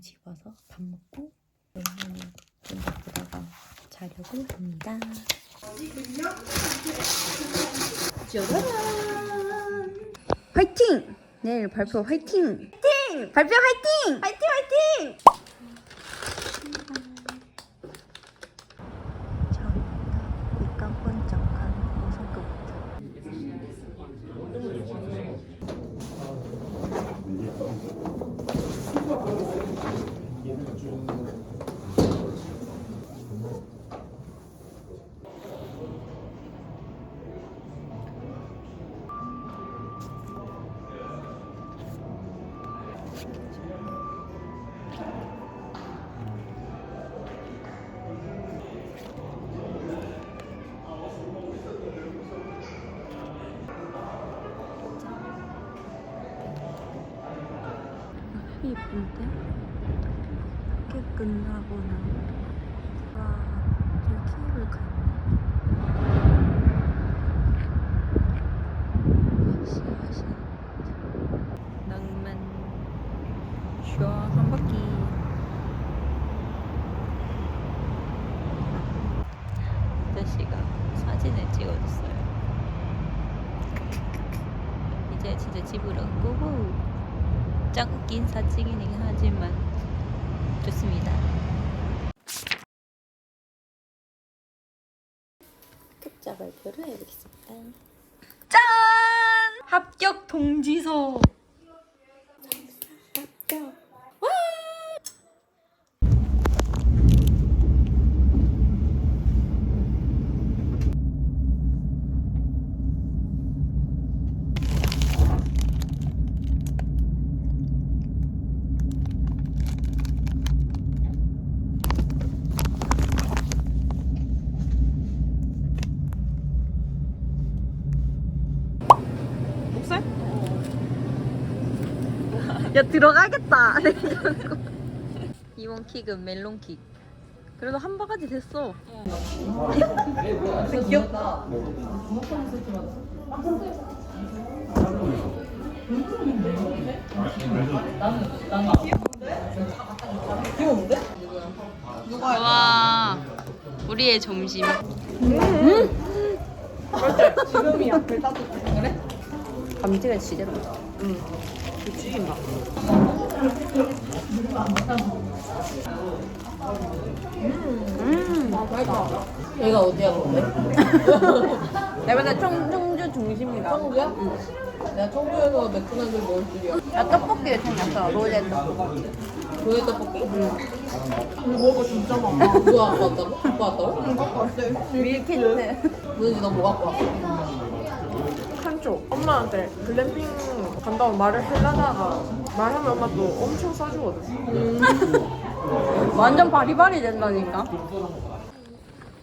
집 와서 밥 먹고 오늘 좀더 보다가 자려고 합니다. 화이팅! 내일 발표 화이팅! 화이팅! 발표 화이팅! 화이팅 화이팅! 예쁜데? 학교 끝나고 나면 와 저기 케이블카 시하시 낭만. 쇼한 바퀴. 아저씨가 사진을 찍어줬어요. 이제 진짜 집으로 고고 짱 웃긴 사진이긴 하지만 좋습니다. 특자 발표를 해보겠습니다. 짠! 합격 동지서. 합격. 와! 목살? 야 들어가겠다. 이번 킥은 멜론 킥. 그래도 한 바가지 됐어. 귀엽다. 귀여운데? 와, 우리의 점심. 지금이야. 별 따뜻해. 그래? 감지가 지대로. 죽인다. 음. 아, 맛있다. 얘가 어디야, 근데? 내가 맨날 청, 청주 중심이다. 청주야? 응. 내가 청주에서 맥도날드 먹을 줄이야. 야, 떡볶이에 생겼어. 롤렛 떡볶이. 조개 떡볶이? 응. 이거 먹어 진짜 많아. 누가 갖고 왔다고? 갖고 왔다고? 응, 갖고 왔어요. 밀키트. 누지 너 뭐 갖고 왔어? 한쪽 엄마한테 글램핑 간다고 말을 하려다가 말하면 엄마 또 엄청 싸주거든 완전 바리바리 된다니까.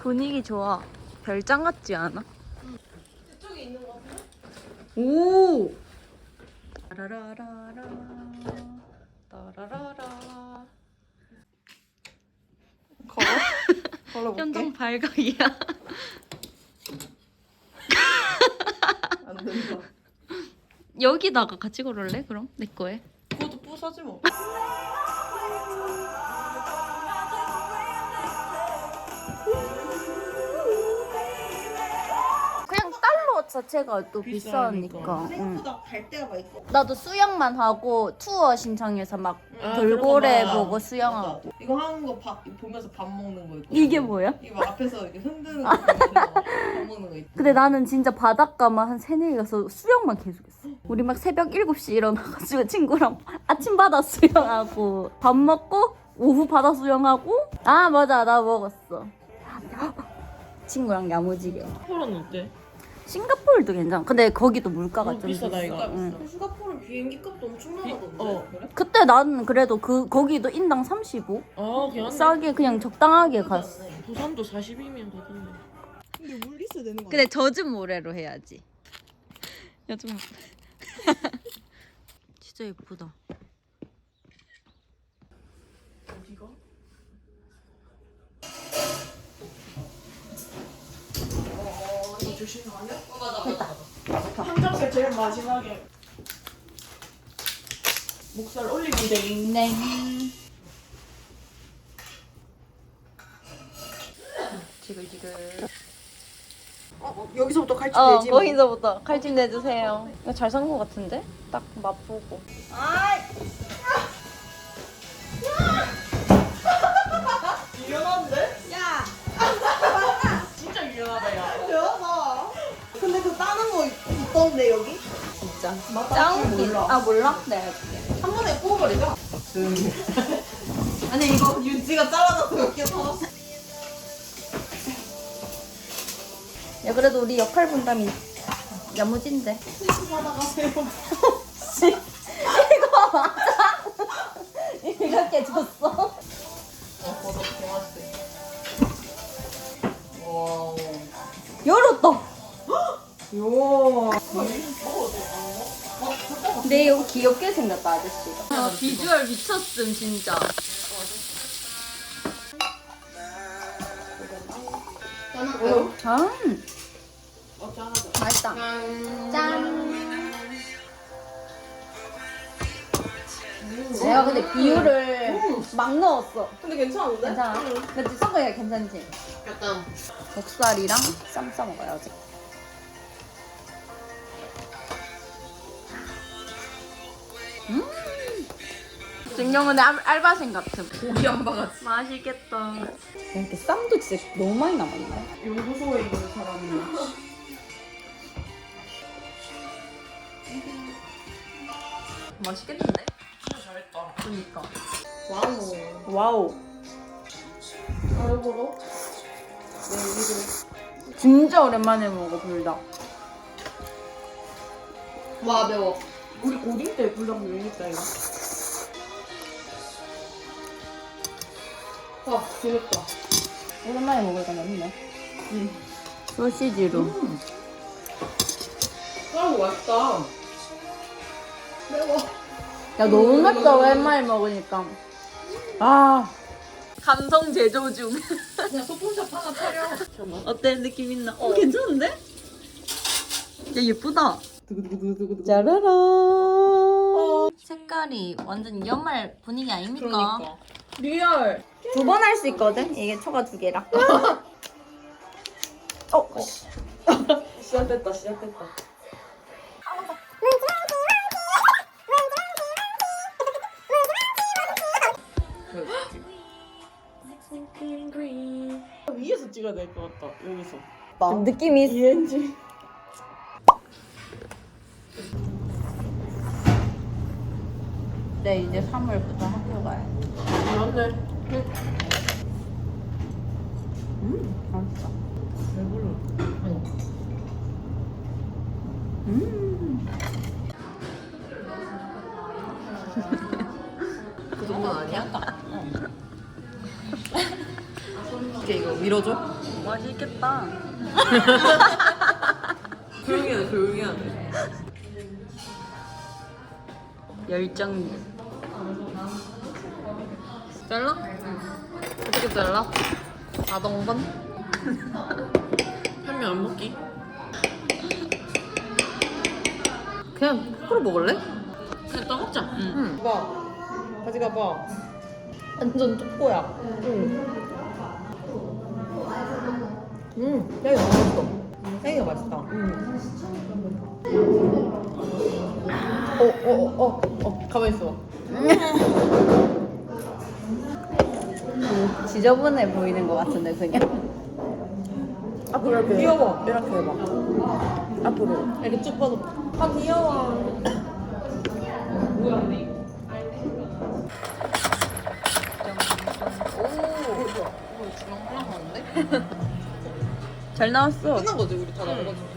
분위기 좋아. 별장 같지 않아? 오. 따라라라라. 따라라라. 걸어? 걸어볼게 현동 발각이야. 안 된다 여기다가 같이 걸을래? 그럼 내 거에. 그것도 부서지 뭐 그냥 달러 자체가 또 비싸니까. 응. 생각보다 갈 데가 있고. 나도 수영만 하고 투어 신청해서 막 아, 돌고래 그런 거 봐. 보고 수영하고. 이거 하는 거 밥, 보면서 밥 먹는 거 있고. 이게 뭐야? 이거 앞에서 이렇게 흔드는 거 보면서 밥 먹는 거 있고. 근데 나는 진짜 바닷가만 한 세네 개 가서 수영만 계속했어. 우리 막 새벽 7시 일어나가지고 친구랑 아침 바다 수영하고 밥 먹고 오후 바다 수영하고 아 맞아 나 먹었어. 친구랑 야무지게. 폴은 어때? 싱가포르도 괜찮아. 근데 거기도 물가가 어, 좀 비싸다, 이거. 응. 싱가포르 비행기 값도 엄청 나가던데. 어. 그래? 그때 나는 그래도 그 거기도 인당 35아 그냥 싸게 그냥 적당하게 갔어. 부산도 40이면 되던데 근데 물 있어야 되는 거 근데 젖은 모래로 해야지. 야 좀. 진짜 예쁘다. 주시는 거 아니야? 어, 맞아, 맞아, 맞아. 항정살 제일 마지막에 목살 올리면 돼. 냉. 어, 어, 여기서부터 갈치 어, 되지. 뭐. 거기서부터 칼집 내주세요. 잘산것 같은데? 딱 맛보고. 아이! 있던데 여기? 진짜. 맞다 짱 몰라 아 몰라? 네. 한 번에 뽑아버리자 아니 이거 윤지가 잘라놨어 몇개 사왔어 야 그래도 우리 역할 분담이 야무진데. 받아가세요 씨, 이거 맞아? 이렇게 줬어? 어, 요 근데 이거 귀엽게 생겼다 아저씨가. 아, 비주얼 미쳤음 진짜. 짠. 어 맛있다. 짠. 내가 근데 비율을 막 넣었어. 근데 괜찮은데? 괜찮아. 근데 성공이가 괜찮지? 약간 목살이랑 쌈 싸 먹어야지. 증명은 알, 알바생 같음. 고기 한 바가지. 맛있겠다. 이렇게 쌈도 진짜 너무 많이 남았네. 연구소에 있는 사람이 맛있겠는데? 잘했다 그니까. 와우. 와우. 알고로 진짜 오랜만에 먹어 불닭. 와 매워. 우리 고딩 때 불닭 유행했다 이거 아 재밌다 오랜만에 먹으니까 맛있네. 응. 소시지로. 짜고 맛있다. 매워 야 너무 맵다 오랜만에 먹으니까. 아. 감성 제조 중. 그냥 소품샵 하나 차려. 어때 느낌 있나? 어 괜찮은데? 야 예쁘다. 두구두구두구두구 짜라라. 색깔이 완전 연말 분위기 아닙니까? 그러니까. 리얼 두 번 할 수 있거든. 이게 초가 두 개라. 어. 시작됐다 시작됐다 위에서 찍어야 될 것 같다 여기서 좀 느낌이 있- ENG 네 이제 3월부터 학교 가요. 맞네 음 맛있다. 배불러 음. 그 정도는 아니야? 이게 이거 밀어줘? 맛있겠다. 조용히 돼, 조용히 돼. 열정. 잘라? 어떻게 잘라? 아동번? 한명안 먹기? 그냥 포크로 먹을래? 그냥 떠먹자. 응. 봐. 가져가봐. 완전 쪼꼬야. 응. 음, 향이 너무 맛있어. 향이가 맛있다. 음. 어, 어, 어, 어, 어, 가만히 있어. 지저분해 보이는 것 같은데 그냥. 앞으로 이렇게 귀여워. 이렇게 해봐 앞으로 이렇게 쭉 뻗어. 아, 귀여워. 근데 이거? 오, 주lang 하나인데? 잘 나왔어. 끝난 거지, 우리 다 거지.